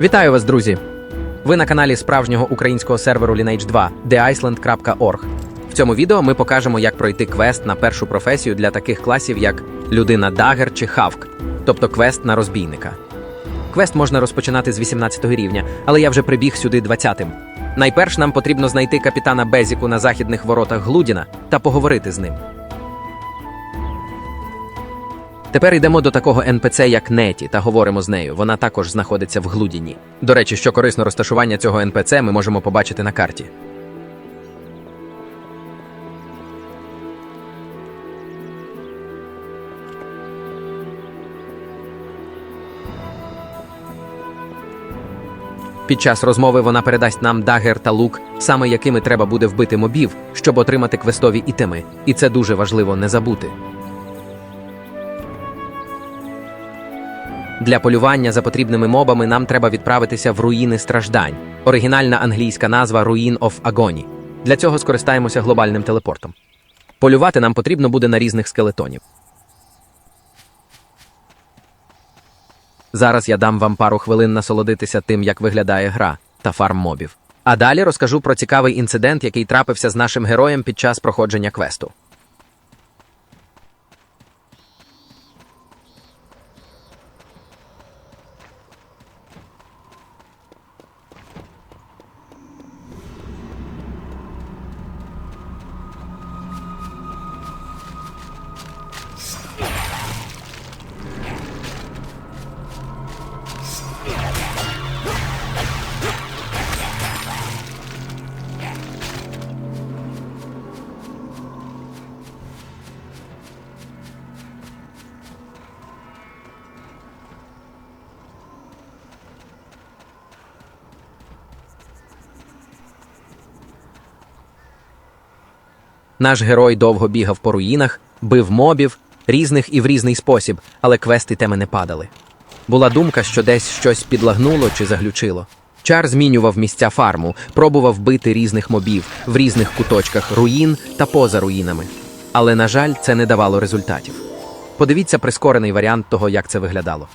Вітаю вас, друзі! Ви на каналі справжнього українського серверу Lineage 2 theiceland.org. В цьому відео ми покажемо, як пройти квест на першу професію для таких класів, як людина Дагер чи Хавк, тобто квест на розбійника. Квест можна розпочинати з 18 рівня, але я вже прибіг сюди 20-тим. Найперш нам потрібно знайти капітана Безіку на західних воротах Глудіна та поговорити з ним. Тепер йдемо до такого НПЦ, як Неті, та говоримо з нею. Вона також знаходиться в Глудіні. До речі, що корисно розташування цього НПЦ ми можемо побачити на карті. Під час розмови вона передасть нам дагер та лук, саме якими треба буде вбити мобів, щоб отримати квестові ітеми. І це дуже важливо не забути. Для полювання за потрібними мобами нам треба відправитися в руїни страждань. Оригінальна англійська назва Ruin of Agony. Для цього скористаємося глобальним телепортом. Полювати нам потрібно буде на різних скелетонів. Зараз я дам вам пару хвилин насолодитися тим, як виглядає гра та фарм мобів. А далі розкажу про цікавий інцидент, який трапився з нашим героєм під час проходження квесту. Наш герой довго бігав по руїнах, бив мобів, різних і в різний спосіб, але квести теми не падали. Була думка, що десь щось підлагнуло чи заглючило. Чар змінював місця фарму, пробував бити різних мобів в різних куточках руїн та поза руїнами. Але, на жаль, це не давало результатів. Подивіться прискорений варіант того, як це виглядало.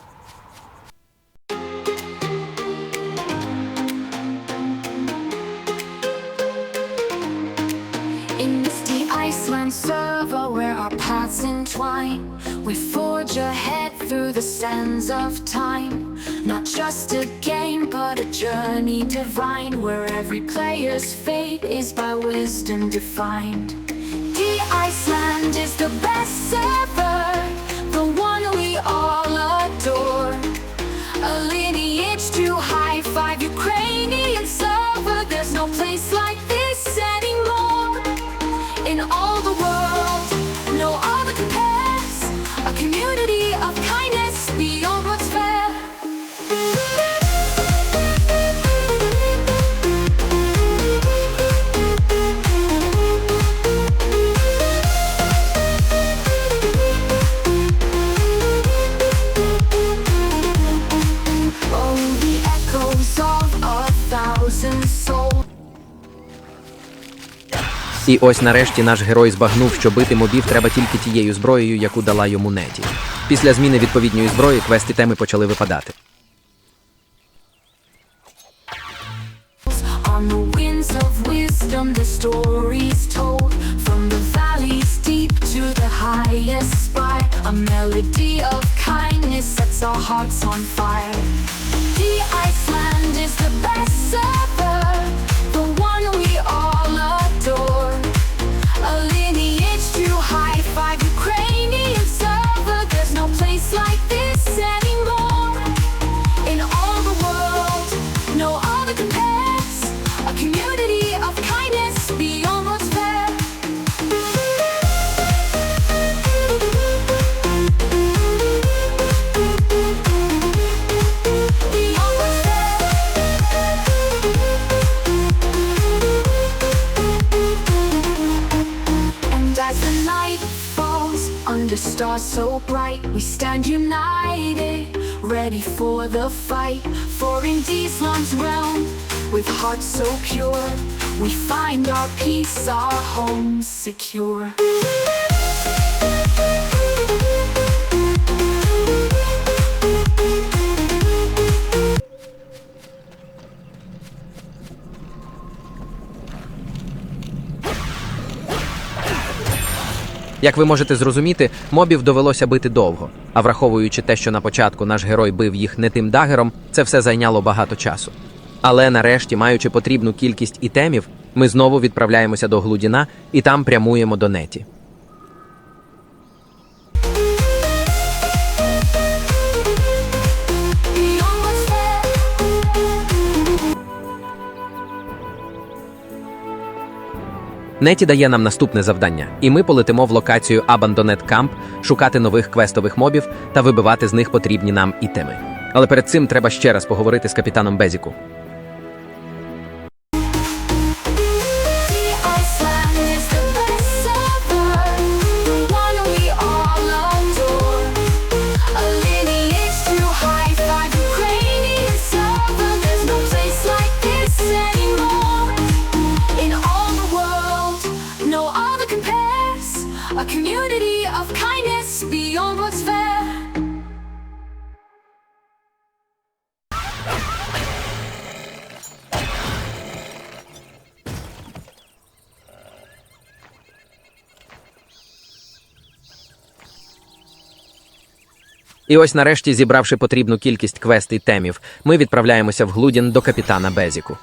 Server where our paths entwine, we forge ahead through the sands of time. Not just a game, but a journey divine where every player's fate is by wisdom defined. The Iceland is the best server, the one we all adore. A lineage too high, five Ukrainian server. There's no place like this anymore. In all І ось нарешті наш герой збагнув, що бити мобів треба тільки тією зброєю, яку дала йому неті. Після зміни відповідної зброї квести теми почали випадати. Our hearts on fire. Under stars so bright, we stand united, ready for the fight. For in Islam's realm, with hearts so pure, we find our peace, our home secure. Як ви можете зрозуміти, мобів довелося бити довго, а враховуючи те, що на початку наш герой бив їх не тим дагером, це все зайняло багато часу. Але нарешті, маючи потрібну кількість ітемів, ми знову відправляємося до Глудіна і там прямуємо до неті. Неті дає нам наступне завдання, і ми полетимо в локацію Abandoned Camp, шукати нових квестових мобів та вибивати з них потрібні нам ітеми. Але перед цим треба ще раз поговорити з капітаном Безіку. І ось нарешті, зібравши потрібну кількість квест і темів, ми відправляємося в Глудін до капітана Безіку.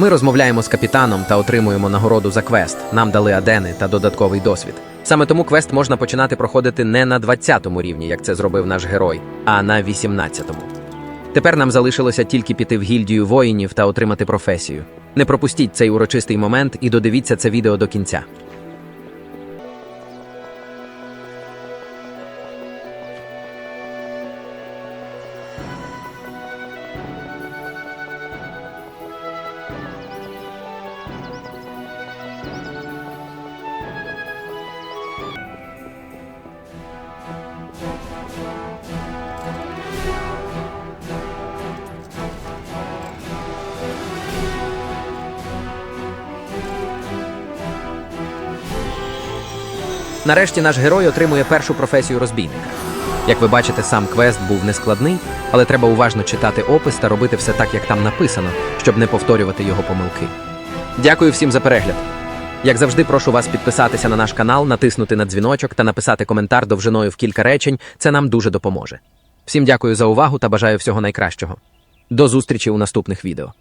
Ми розмовляємо з капітаном та отримуємо нагороду за квест. Нам дали адени та додатковий досвід. Саме тому квест можна починати проходити не на 20-му рівні, як це зробив наш герой, а на 18-му. Тепер нам залишилося тільки піти в гільдію воїнів та отримати професію. Не пропустіть цей урочистий момент і додивіться це відео до кінця. Нарешті наш герой отримує першу професію розбійника. Як ви бачите, сам квест був нескладний, але треба уважно читати опис та робити все так, як там написано, щоб не повторювати його помилки. Дякую всім за перегляд. Як завжди, прошу вас підписатися на наш канал, натиснути на дзвіночок та написати коментар довжиною в кілька речень. Це нам дуже допоможе. Всім дякую за увагу та бажаю всього найкращого. До зустрічі у наступних відео.